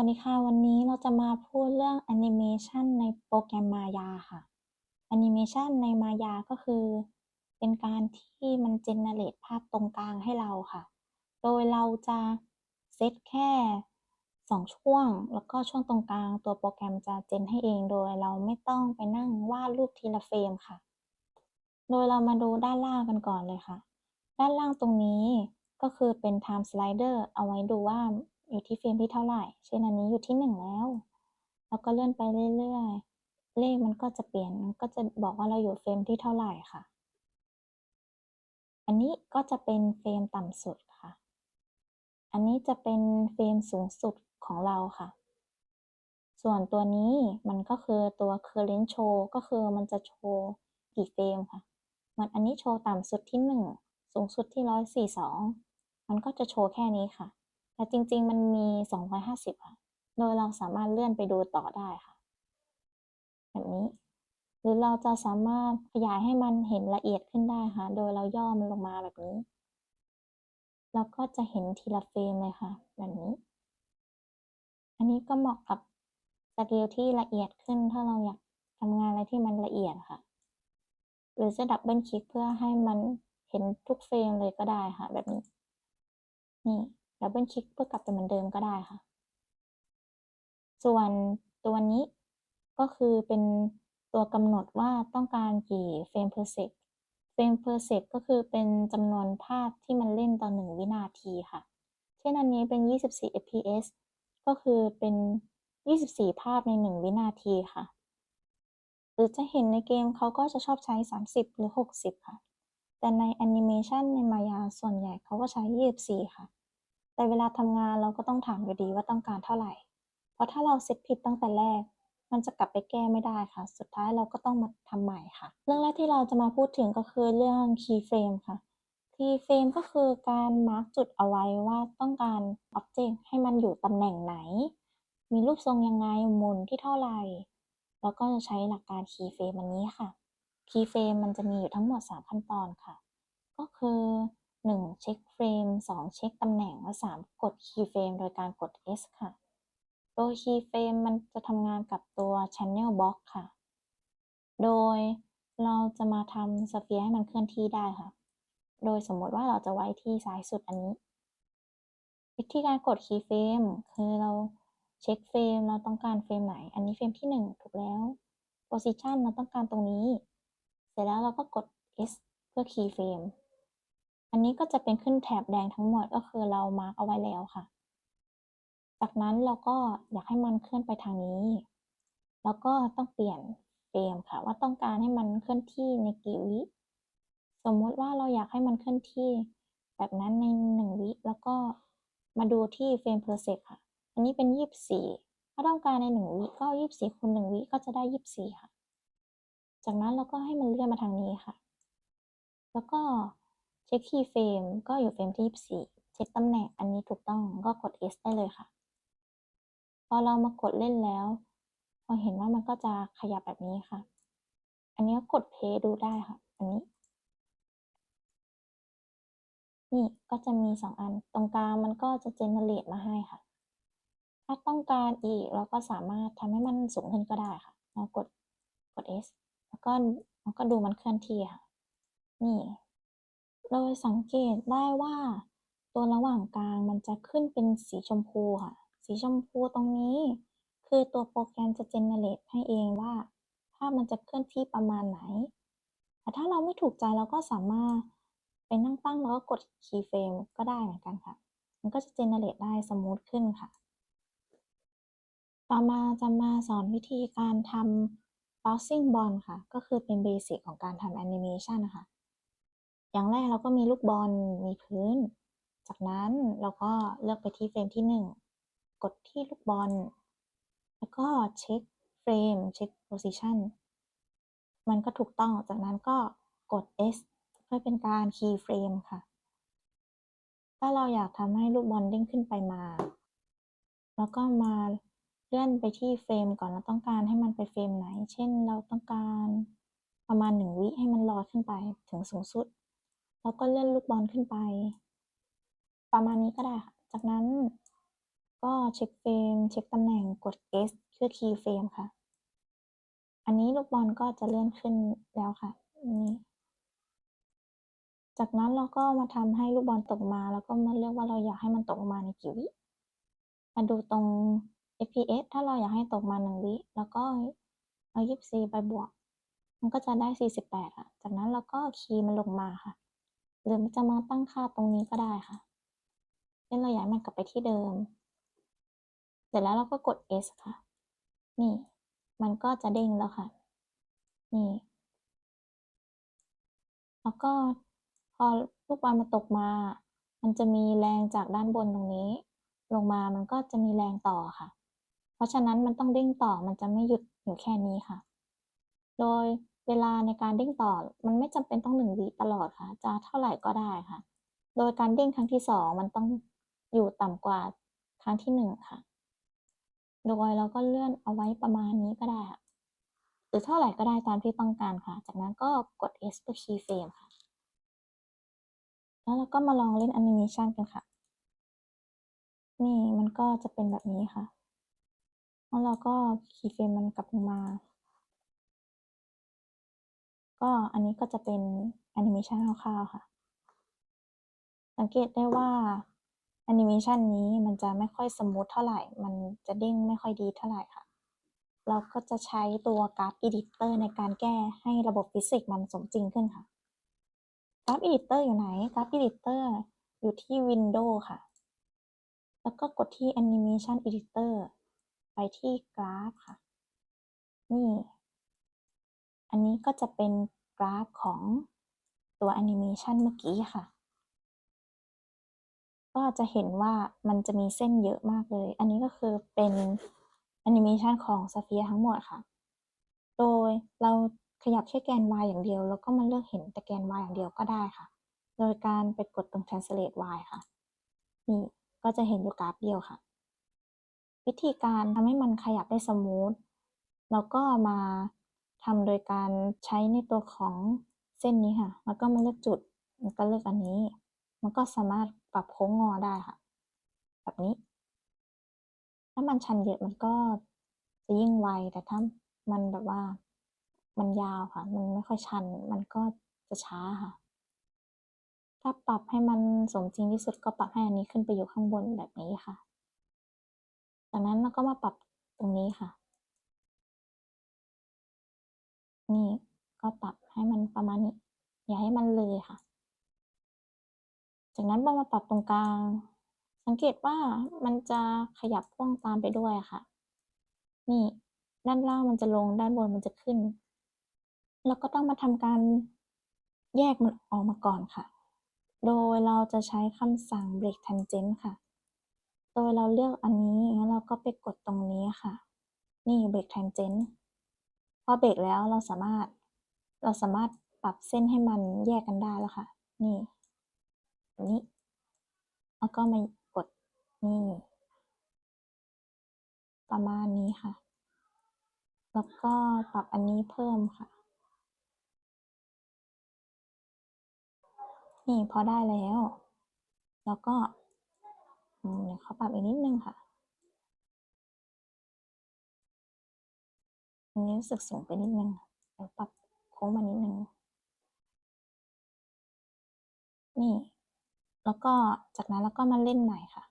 วัสดีค่ะ วันนี้เราจะมาพูดเรื่องแอนิเมชันในโปรแกรม Maya ค่ะแอนิเมชันใน Maya ก็คือ เป็นการที่มัน generate ภาพตรงกลางให้เราค่ะ โดยเราจะเซตแค่ 2 ช่วง แล้วก็ช่วงตรงกลางตัวโปรแกรมจะเจนให้เองโดยเราไม่ต้องไปนั่งวาดรูปทีละเฟรมค่ะ โดยเรามาดูด้านล่างกันก่อนเลยค่ะ ด้านล่างตรงนี้ก็คือเป็น time slider เอาไว้ดูว่า อยู่ที่เฟรมที่เท่าไหร่ เช่นอันนี้อยู่ที่1แล้วเราก็เลื่อนไปเรื่อยๆ เลขมันก็จะเปลี่ยน มันก็จะบอกว่าเราอยู่เฟรมที่เท่าไหร่ค่ะ อันนี้ก็จะเป็นเฟรมต่ำสุดค่ะ อันนี้จะเป็นเฟรมสูงสุดของเราค่ะ ส่วนตัวนี้มันก็คือตัว current show ก็คือมันจะโชว์กี่เฟรมค่ะมือนอันนี้โชว์ต่ำสุดที่ 1 สูงสุดที่ 142 มันก็จะโชว์แค่นี้ค่ะ แต่จริง ๆ มันมี 250 ค่ะ โดยเราสามารถเลื่อนไปดูต่อได้ค่ะ แบบนี้ หรือเราจะสามารถขยายให้มันเห็นละเอียดขึ้นได้ค่ะ โดยเราย่อมันลงมาแบบนี้ เราก็จะเห็นทีละเฟรมเลยค่ะ แบบนี้ อันนี้ก็เหมาะกับสเกลที่ละเอียดขึ้น ถ้าเราอยากทำงานอะไรที่มันละเอียดค่ะ หรือจะดับเบิลคลิกเพื่อให้มันเห็นทุกเฟรมเลยก็ได้ค่ะ แบบนี้ นี่ ดับเบิลคลิกเพื่อกลับไปเหมือนเดิมก็ได้ค่ะ ส่วนตัวนี้ก็คือเป็นตัวกำหนดว่าต้องการกี่เฟรม per sec เฟรม per sec ก็คือเป็นจำนวนภาพที่มันเล่นต่อ1วินาทีค่ะ เช่นอันนี้เป็น 24 fps ก็คือเป็น 24 ภาพใน 1 วินาทีค่ะ หรือจะเห็นในเกมเขาก็จะชอบใช้ 30 หรือ 60 ค่ะ แต่ในแอนิเมชันในมายาส่วนใหญ่เขาก็ใช้ 24 ค่ะ แต่เวลาทำงานเราก็ต้องถามอยู่ดีว่าต้องการเท่าไหร่ เพราะถ้าเราเซตผิดตั้งแต่แรก มันจะกลับไปแก้ไม่ได้ค่ะ สุดท้ายเราก็ต้องมาทำใหม่ค่ะ เรื่องแรกที่เราจะมาพูดถึงก็คือเรื่อง keyframe ค่ะ keyframe ก็คือการมาร์กจุดเอาไว้ว่าต้องการ object ให้มันอยู่ตำแหน่งไหน มีรูปทรงยังไงหมุนที่เท่าไหร่ แล้วก็จะใช้หลักการ keyframe อันนี้ค่ะ keyframe มันจะมีอยู่ทั้งหมด 3 ขั้นตอนค่ะ ก็คือ 1. เช็คเฟรม 2. เช็คตำแหน่ง และ 3. กด keyframe โดยการกด S ค่ะ โดย keyframe มันจะทำงานกับตัว channel box ค่ะ โดยเราจะมาทำสเฟียร์ให้มันเคลื่อนที่ได้ค่ะ โดยสมมติว่าเราจะไว้ที่ซ้ายสุดอันนี้ วิธีการกด keyframe คือเราเช็คเฟรมเราต้องการเฟรมไหน อันนี้เฟรมที่ 1 ถูกแล้ว position เราต้องการตรงนี้ เสร็จแล้วเราก็กด S เพื่อ keyframe อันนี้ก็จะเป็นขึ้นแถบแดงทั้งหมดก็คือเรามาร์กเอาไว้แล้วค่ะ จากนั้นเราก็อยากให้มันเคลื่อนไปทางนี้ แล้วก็ต้องเปลี่ยนเฟรมค่ะ ว่าต้องการให้มันเคลื่อนที่ในกี่วิสมมติว่าเราอยากให้มันเคลื่อนที่แบบนั้นในหนึ่งวิแล้วก็มาดูที่เฟรม per sec ค่ะ อันนี้เป็นยี่สิบสี่ถ้าต้องการในหนึ่งวิก็ยี่สิบสี่คูณหนึ่งวิก็จะได้ยี่สิบสี่ค่ะ จากนั้นเราก็ให้มันเลื่อนมาทางนี้ค่ะ แล้วก็ เช็คคีย์เฟรมก็อยู่เฟรมที่ 24 เช็คตำแหน่งอันนี้ถูกต้องก็กด S ได้เลยค่ะ พอเรามากดเล่นแล้วพอเห็นว่ามันก็จะขยับแบบนี้ค่ะ อันนี้ก็กดเพย์ดูได้ค่ะ อันนี้ นี่ก็จะมี 2 อัน ตรงกลางมันก็จะเจเนเรตมาให้ค่ะ ถ้าต้องการอีกเราก็สามารถทำให้มันสูงขึ้นก็ได้ค่ะ เรากดกด S แล้วก็มันก็ดูมันเคลื่อนที่ค่ะ นี่ โดยสังเกตได้ว่า ตัวระหว่างกลางมันจะขึ้นเป็นสีชมพูค่ะ สีชมพูตรงนี้ คือตัวโปรแกรมจะเจเนเรตให้เองว่า ภาพมันจะเคลื่อนที่ประมาณไหน แต่ถ้าเราไม่ถูกใจเราก็สามารถไปนั่งตั้งแล้วก็กด keyframe ก็ได้เหมือนกันค่ะ มันก็จะเจเนเรตได้สมูทขึ้นค่ะ ต่อมาจะมาสอนวิธีการทำ bouncing ball ค่ะ ก็คือเป็นเบสิกของการทำแอนิเมชันนะคะ อย่างแรกเราก็มีลูกบอลมีพื้น จากนั้นเราก็เลือกไปที่เฟรมที่ 1 กดที่ลูกบอล แล้วก็เช็คเฟรมเช็ค position มันก็ถูกต้องจากนั้นก็กด S เพื่อเป็นการ key frame ค่ะ ถ้าเราอยากทำให้ลูกบอลเด้งขึ้นไปมา แล้วก็มาเลื่อนไปที่เฟรมก่อนเราต้องการให้มันไปเฟรมไหน เช่นเราต้องการประมาณ1วิให้มันลอยขึ้นไปถึงสูงสุด แล้วก็เลื่อนลูกบอลขึ้นไป ประมาณนี้ก็ได้ค่ะ จากนั้นก็เช็คเฟรมเช็คตำแหน่งกด S เพื่อ key frame ค่ะ อันนี้ลูกบอลก็จะเลื่อนขึ้นแล้วค่ะนี่จากนั้นเราก็มาทำให้ลูกบอลตกมา แล้วก็มาเลือกว่าเราอยากให้มันตกมาในกี่วิมาดูตรง FPS ถ้าเราอยากให้ตกมา1วิแล้วก็เอา24ไปบวก มันก็จะได้ 48ค่ะ จากนั้นเราก็คีย์มันลงมาค่ะ หรือจะมาตั้งค่าตรงนี้ก็ได้ค่ะเช่นเราอยากมันกลับไปที่เดิม เสร็จแล้วเราก็กด S ค่ะ นี่ มันก็จะเด้งแล้วค่ะ นี่ แล้วก็พอลูกบอลมันตกมา มันจะมีแรงจากด้านบนตรงนี้ ลงมามันก็จะมีแรงต่อค่ะ เพราะฉะนั้นมันต้องเด้งต่อ มันจะไม่หยุดอยู่แค่นี้ค่ะ โดย เวลาในการเด้งต่อ มันไม่จำเป็นต้อง1วิตลอดค่ะ จะเท่าไหร่ก็ได้ค่ะ โดยการเด้งครั้งที่2มันต้องอยู่ต่ำกว่าครั้งที่1ค่ะ โดยเราก็เลื่อนเอาไว้ประมาณนี้ก็ได้ค่ะหรือเท่าไหร่ก็ได้ตามที่ต้องการค่ะ จากนั้นก็กด S เพื่อ key frame ค่ะ แล้วเราก็มาลองเล่นแอนิเมชันกันค่ะ นี่มันก็จะเป็นแบบนี้ค่ะ แล้วเราก็ key frame มันกลับลงมา ก็อันนี้ก็จะเป็นแอนิเมชันคร่าวๆค่ะ สังเกตได้ว่าแอนิเมชันนี้มันจะไม่ค่อยสมูทเท่าไหร่ มันจะเด้งไม่ค่อยดีเท่าไหร่ค่ะ เราก็จะใช้ตัว Graph Editor ในการแก้ให้ระบบฟิสิกส์มันสมจริงขึ้นค่ะ Graph Editor อยู่ไหน Graph Editor อยู่ที่ Windows ค่ะ แล้วก็กดที่ Animation Editor ไปที่ Graph ค่ะ นี่ อันนี้ก็จะเป็นกราฟของตัวแอนิเมชันเมื่อกี้ค่ะ ก็จะเห็นว่ามันจะมีเส้นเยอะมากเลย อันนี้ก็คือเป็นแอนิเมชันของ Sphere ทั้งหมดค่ะ โดยเราขยับแค่แกน y อย่างเดียว แล้วก็มาเลือกเห็นแต่แกน y อย่างเดียวก็ได้ค่ะ โดยการไปกดตรง translate y ค่ะ นี่ก็จะเห็นอยู่กราฟเดียวค่ะ วิธีการทำให้มันขยับได้สมูทเราก็มา ทำโดยการใช้ในตัวของเส้นนี้ค่ะ แล้วก็มาเลือกจุดแล้วก็เลือกอันนี้ มันก็สามารถปรับโค้งงอได้ค่ะ แบบนี้ ถ้ามันชันเยอะมันก็จะยิ่งไว แต่ถ้ามันแบบว่า มันยาวค่ะ มันไม่ค่อยชัน มันก็จะช้าค่ะ ถ้าปรับให้มันสมจริงที่สุดก็ปรับให้อันนี้ขึ้นไปอยู่ข้างบนแบบนี้ค่ะ จากนั้นเราก็มาปรับตรงนี้ค่ะ นี่ก็ปรับให้มันประมาณนี้ อย่าให้มันเลยค่ะ จากนั้นเรามาปรับตรงกลาง สังเกตว่ามันจะขยับพ่วงตามไปด้วยค่ะ นี่ด้านล่างมันจะลงด้านบนมันจะขึ้นเราก็ต้องมาทำการแยกมันออกมาก่อนค่ะ โดยเราจะใช้คำสั่ง break tangent ค่ะ โดยเราเลือกอันนี้แล้วเราก็ไปกดตรงนี้ค่ะ นี่ break tangent พอเบรกแล้วเราสามารถเราสามารถปรับเส้นให้มันแยกกันได้แล้วค่ะ นี่อันนี้ แล้วก็มากดนี่ประมาณนี้ค่ะ แล้วก็ปรับอันนี้เพิ่มค่ะ นี่พอได้แล้ว แล้วก็เดี๋ยวเขาปรับอีกนิดนึงค่ะ อันนี้รู้สึกสูงไปนิดนึงเดี๋ยวปรับโค้งมานิดนึง นี่ แล้วก็จากนั้นเราก็มาเล่นใหม่ค่ะ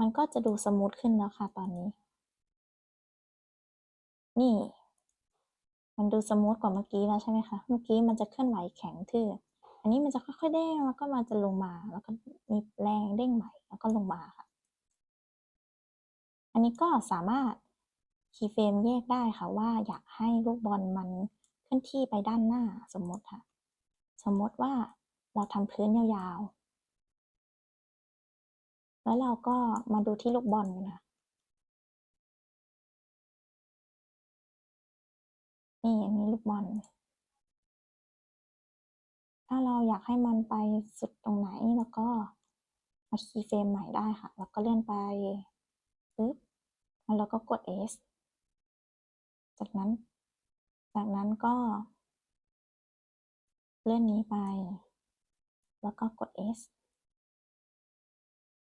มันก็จะดูสมูทขึ้นแล้วค่ะตอนนี้ นี่ มันดูสมูทกว่าเมื่อกี้แล้วใช่ไหมคะ เมื่อกี้มันจะเคลื่อนไหวแข็งทื่อ อันนี้มันจะค่อยๆเด้งแล้วก็มันจะลงมา แล้วก็มีแรงเด้งใหม่แล้วก็ลงมาค่ะ อันนี้ก็สามารถ คีย์เฟรมแยกได้ค่ะว่าอยากให้ลูกบอลมันเคลื่อนที่ไปด้านหน้าสมมติค่ะ สมมติว่าเราทำพื้นยาวๆ แล้วเราก็มาดูที่ลูกบอลกันค่ะนี่อันนี้ลูกบอล ถ้าเราอยากให้มันไปสุดตรงไหนแล้วก็มาคีย์เฟรมใหม่ได้ค่ะ แล้วก็เลื่อนไปปึ๊บแล้วเราก็กด S จากนั้น จากนั้นก็เลื่อนนี้ไป แล้วก็กด S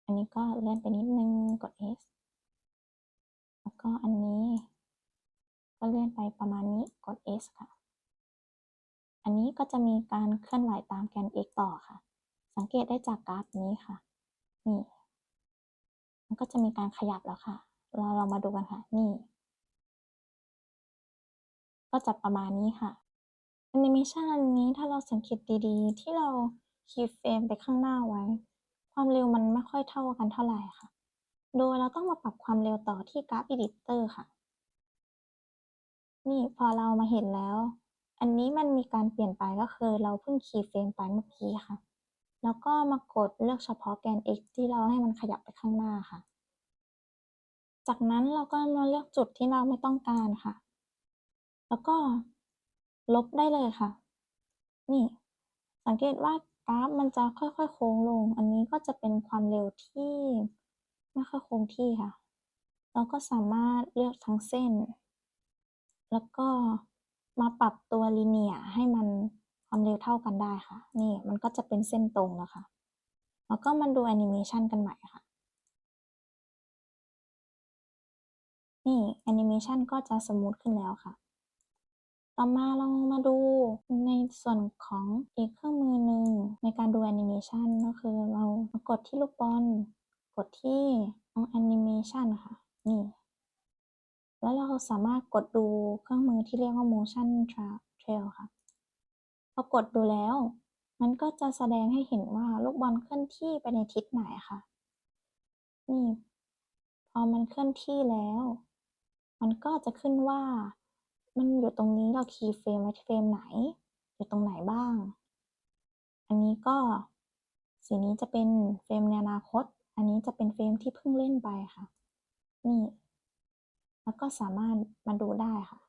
อันนี้ก็เลื่อนไปนิดนึงกด S แล้วก็อันนี้ ก็เลื่อนไปประมาณนี้กด S ค่ะ อันนี้ก็จะมีการเคลื่อนไหวตามแกน x ต่อค่ะ สังเกตได้จากกราฟนี้ค่ะ นี่ มันก็จะมีการขยับแล้วค่ะ เราเรามาดูกันค่ะ นี่ ก็จะประมาณนี้ค่ะแอนิเมชันอันนี้ถ้าเราสังเกตดีๆ ที่เราคีย์เฟรมไปข้างหน้าไว้ ความเร็วมันไม่ค่อยเท่ากันเท่าไหร่ค่ะ โดยเราต้องมาปรับความเร็วต่อที่กราฟ Editor ค่ะ นี่พอเรามาเห็นแล้ว อันนี้มันมีการเปลี่ยนไปก็คือเราเพิ่งคีย์เฟรมไปเมื่อกี้ค่ะ แล้วก็มากดเลือกเฉพาะแกน x ที่เราให้มันขยับไปข้างหน้าค่ะ จากนั้นเราก็มาเลือกจุดที่เราไม่ต้องการค่ะ แล้วก็ลบได้เลยค่ะ นี่ สังเกตว่ากราฟมันจะค่อยๆ โค้งลง อันนี้ก็จะเป็นความเร็วที่ไม่ค่อยคงที่ค่ะ เราก็สามารถเลือกทั้งเส้น แล้วก็มาปรับตัวลีเนียให้มันความเร็วเท่ากันได้ค่ะ นี่มันก็จะเป็นเส้นตรงแล้วค่ะ แล้วก็มาดูแอนิเมชันกันใหม่ค่ะ นี่แอนิเมชันก็จะสมูทขึ้นแล้วค่ะ ต่อมาเรามาดูในส่วนของอีกเครื่องมือหนึ่งในการดูแอนิเมชันก็คือเรามากดที่ลูกบอลกดที่ตรงแอนิเมชันค่ะ นี่ แล้วเราสามารถกดดูเครื่องมือที่เรียกว่า motion trail ค่ะ พอกดดูแล้ว มันก็จะแสดงให้เห็นว่าลูกบอลเคลื่อนที่ไปในทิศไหนค่ะ นี่ พอมันเคลื่อนที่แล้ว มันก็จะขึ้นว่า มันอยู่ตรงนี้เราคีย์เฟรมไว้เฟรมไหน อยู่ตรงไหนบ้าง อันนี้ก็สีนี้จะเป็นเฟรมในอนาคต อันนี้จะเป็นเฟรมที่เพิ่งเล่นไปค่ะ นี่ แล้วก็สามารถมาดูได้ค่ะ